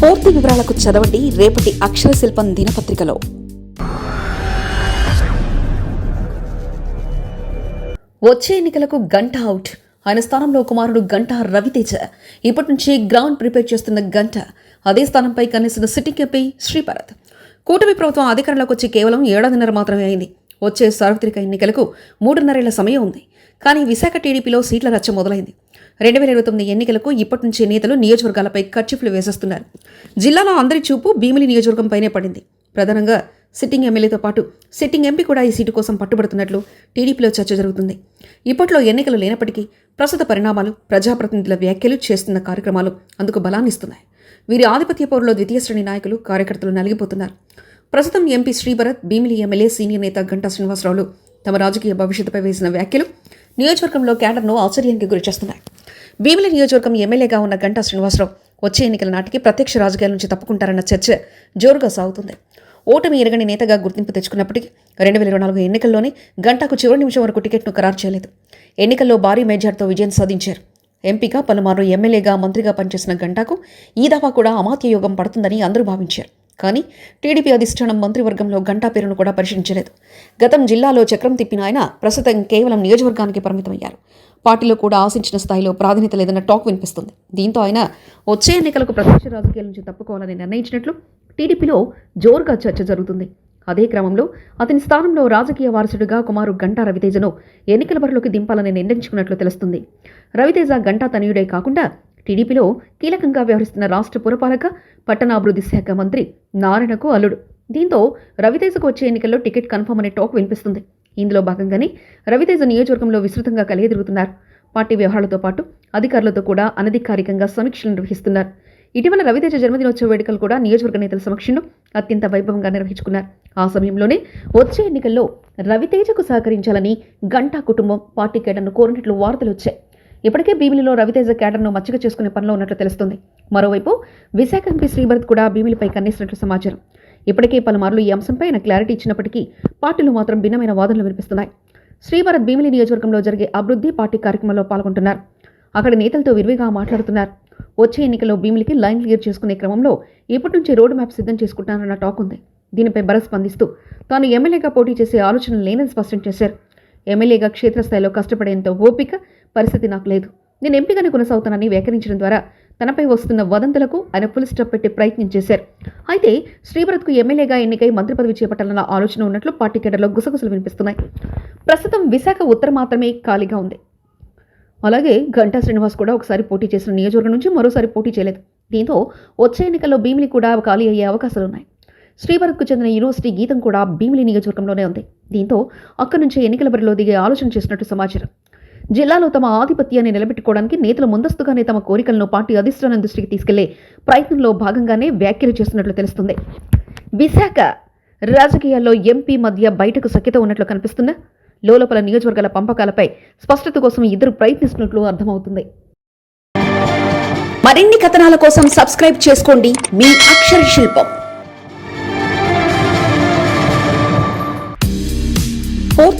పూర్తి వివరాలకు చదవండి రేపటి అక్షర శిల్పం దినపత్రికలో. వచ్చే ఎన్నికలకు గంట అవుట్. ఆయన స్థానంలో కుమారుడు గంట రవితేజ. ఇప్పటి నుంచి గ్రౌండ్ ప్రిపేర్ చేస్తున్న గంట. అదే స్థానంపై కనీసిన సిట్టింగ్ ఎంపీ శ్రీభరత్. కూటమి ప్రభుత్వం అధికారంలోకి వచ్చి కేవలం ఏడాదిన్నర మాత్రమే అయింది. వచ్చే సార్వత్రిక ఎన్నికలకు మూడున్నరేళ్ళ సమయం ఉంది. కానీ విశాఖ టీడీపీలో సీట్ల రచ్చ మొదలైంది. రెండు వేల ఇరవై తొమ్మిది ఎన్నికలకు ఇప్పటి నుంచి నేతలు నియోజకవర్గాలపై కర్చిఫ్లు వేసేస్తున్నారు. జిల్లాలో అందరి చూపు భీమిలి నియోజకవర్గంపైనే పడింది. ప్రధానంగా సిట్టింగ్ ఎమ్మెల్యేతో పాటు సిట్టింగ్ ఎంపీ కూడా ఈ సీటు కోసం పట్టుబడుతున్నట్లు టీడీపీలో చర్చ జరుగుతుంది. ఇప్పట్లో ఎన్నికలు లేనప్పటికీ ప్రస్తుత పరిణామాలు ప్రజాప్రతినిధుల వ్యాఖ్యలు చేస్తున్న కార్యక్రమాలు అందుకు బలాన్నిస్తున్నాయి వీరి ఆధిపత్య పౌరులో ద్వితీయ శ్రేణి నాయకులు కార్యకర్తలు నలిగిపోతున్నారు. ప్రస్తుతం MP Sribharat Bhimili MLA senior నేత గంటా శ్రీనివాసరావులు తమ రాజకీయ భవిష్యత్తుపై వేసిన వ్యాఖ్యలు నియోజకవర్గంలో క్యాడర్ను ఆశ్చర్యానికి గురిచేస్తున్నాయి. భీమిలి నియోజకవర్గం ఎమ్మెల్యేగా ఉన్న గంటా శ్రీనివాసరావు వచ్చే ఎన్నికల నాటికి ప్రత్యక్ష రాజకీయాల నుంచి తప్పుకుంటారన్న చర్చ జోరుగా సాగుతుంది. ఓటమి ఎరగని నేతగా గుర్తింపు తెచ్చుకున్నప్పటికీ రెండు వేల ఇరవై నాలుగు ఎన్నికల్లోనే గంటకు చివరి నిమిషం వరకు టికెట్ను ఖరారు చేయలేదు. ఎన్నికల్లో భారీ మెజార్టీతో విజయం సాధించారు. ఎంపీగా పలుమార్లు ఎమ్మెల్యేగా మంత్రిగా పనిచేసిన గంటాకు ఈ దఫా కూడా అమాత్య యోగం పడుతుందని అందరూ భావించారు. కానీ టీడీపీ అధిష్టానం మంత్రివర్గంలో గంటా పేరును కూడా పరిశీలించలేదు. గతం జిల్లాలో చక్రం తిప్పిన ఆయన ప్రస్తుతం కేవలం నియోజకవర్గానికి పరిమితమయ్యారు. పార్టీలో కూడా ఆశించిన స్థాయిలో ప్రాధాన్యత లేదన్న టాక్ వినిపిస్తుంది. దీంతో ఆయన వచ్చే ఎన్నికలకు ప్రత్యక్ష రాజకీయాల నుంచి తప్పుకోవాలని నిర్ణయించినట్లు టీడీపీలో జోరుగా చర్చ జరుగుతుంది. అదే క్రమంలో అతని స్థానంలో రాజకీయ వారసుడిగా కుమారు గంటా రవితేజను ఎన్నికల బరిలోకి దింపాలని నిర్ణయించుకున్నట్లు తెలుస్తుంది. రవితేజ గంటా తనయుడే కాకుండా టీడీపీలో కీలకంగా వ్యవహరిస్తున్న రాష్ట్ర పురపాలక పట్టణాభివృద్ధి శాఖ మంత్రి నారాయణకు అల్లుడు. దీంతో రవితేజకు వచ్చే ఎన్నికల్లో టికెట్ కన్ఫర్మ్ అనే టాక్ వినిపిస్తుంది. ఇందులో భాగంగానే రవితేజ నియోజకవర్గంలో విస్తృతంగా కలియదిరుగుతున్నారు. పార్టీ వ్యవహారాలతో పాటు అధికారులతో కూడా అనధికారికంగా సమీక్షలు నిర్వహిస్తున్నారు. ఇటీవల రవితేజ జన్మదినోత్సవ వేడుకలు కూడా నియోజకవర్గ నేతల సమక్షంలో అత్యంత వైభవంగా నిర్వహించుకున్నారు. ఆ సమయంలోనే వచ్చే ఎన్నికల్లో రవితేజకు సహకరించాలని గంటా కుటుంబం పార్టీ కేడర్ను కోరినట్లు వార్తలు వచ్చాయి. ఇప్పటికే భీమిలిలో రవితేజ క్యాడర్ను మచ్చిక చేసుకునే పనిలో ఉన్నట్లు తెలుస్తుంది. మరోవైపు విశాఖ ఎంపీ శ్రీభరత్ కూడా భీమిలిపై కన్నేసినట్లు సమాచారం. ఇప్పటికే పలుమార్లు ఈ అంశంపై ఆయన క్లారిటీ ఇచ్చినప్పటికీ పార్టీలు మాత్రం భిన్నమైన వాదనలు వినిపిస్తున్నాయి. శ్రీభరత్ భీమిలి నియోజకవర్గంలో జరిగే అభివృద్ధి పార్టీ కార్యక్రమంలో పాల్గొంటున్నారు. అక్కడ నేతలతో విరివిగా మాట్లాడుతున్నారు. వచ్చే ఎన్నికల్లో భీమిలికి లైన్ క్లియర్ చేసుకునే క్రమంలో ఇప్పటి నుంచి రోడ్ మ్యాప్ సిద్ధం చేసుకుంటానన్న టాక్ ఉంది. దీనిపై భరత్ స్పందిస్తూ తాను ఎమ్మెల్యేగా పోటీ చేసే ఆలోచన లేనని స్పష్టం చేశారు. ఎమ్మెల్యేగా క్షేత్రస్థాయిలో కష్టపడేంత ఓపిక పరిస్థితి నాకు లేదు. నేను ఎంపీగానే కొనసాగుతానని వ్యాఖ్యానించడం ద్వారా తనపై వస్తున్న వదంతులకు ఆయన ఫుల్ స్టాప్ పెట్టే ప్రయత్నం చేశారు. అయితే శ్రీభరత్కు ఎమ్మెల్యేగా ఎన్నికై మంత్రి పదవి చేపట్టాలన్న ఆలోచన ఉన్నట్లు పార్టీ కేడర్లో గుసగుసలు వినిపిస్తున్నాయి. ప్రస్తుతం విశాఖ ఉత్తర మాత్రమే ఖాళీగా ఉంది. అలాగే గంటా శ్రీనివాస్ కూడా ఒకసారి పోటీ చేసిన నియోజకవర్గం నుంచి మరోసారి పోటీ చేయలేదు. దీంతో వచ్చే ఎన్నికల్లో భీమిలి కూడా ఖాళీ అయ్యే అవకాశాలున్నాయి. శ్రీభరత్కు చెందిన యూనివర్సిటీ గీతం కూడా భీమిలి నియోజకవర్గంలోనే ఉంది. దీంతో అక్కడి నుంచి ఎన్నికల బరిలో దిగే ఆలోచన చేసినట్టు సమాచారం. జిల్లాలో తమ ఆధిపత్యాన్ని నిలబెట్టుకోవడానికి నేతలు ముందస్తుగానే తమ కోరికలను పార్టీ అధిష్టానం దృష్టికి తీసుకెళ్ళే ప్రయత్నంలో భాగంగానే వ్యాఖ్యలు చేస్తున్నట్లు తెలుస్తుంది. విశాఖ రాజకీయాల్లో ఎంపీ మధ్య బయటకు సఖ్యత ఉన్నట్లు కనిపిస్తున్న లోలోపల నియోజకవర్గాల పంపకాలపై స్పష్టత కోసం ఇద్దరు ప్రయత్నిస్తున్నట్లు అర్థమవుతుంది. మరిన్ని కథనాల కోసం సబ్స్క్రైబ్ చేసుకోండి. మీ అక్షర శిల్పం.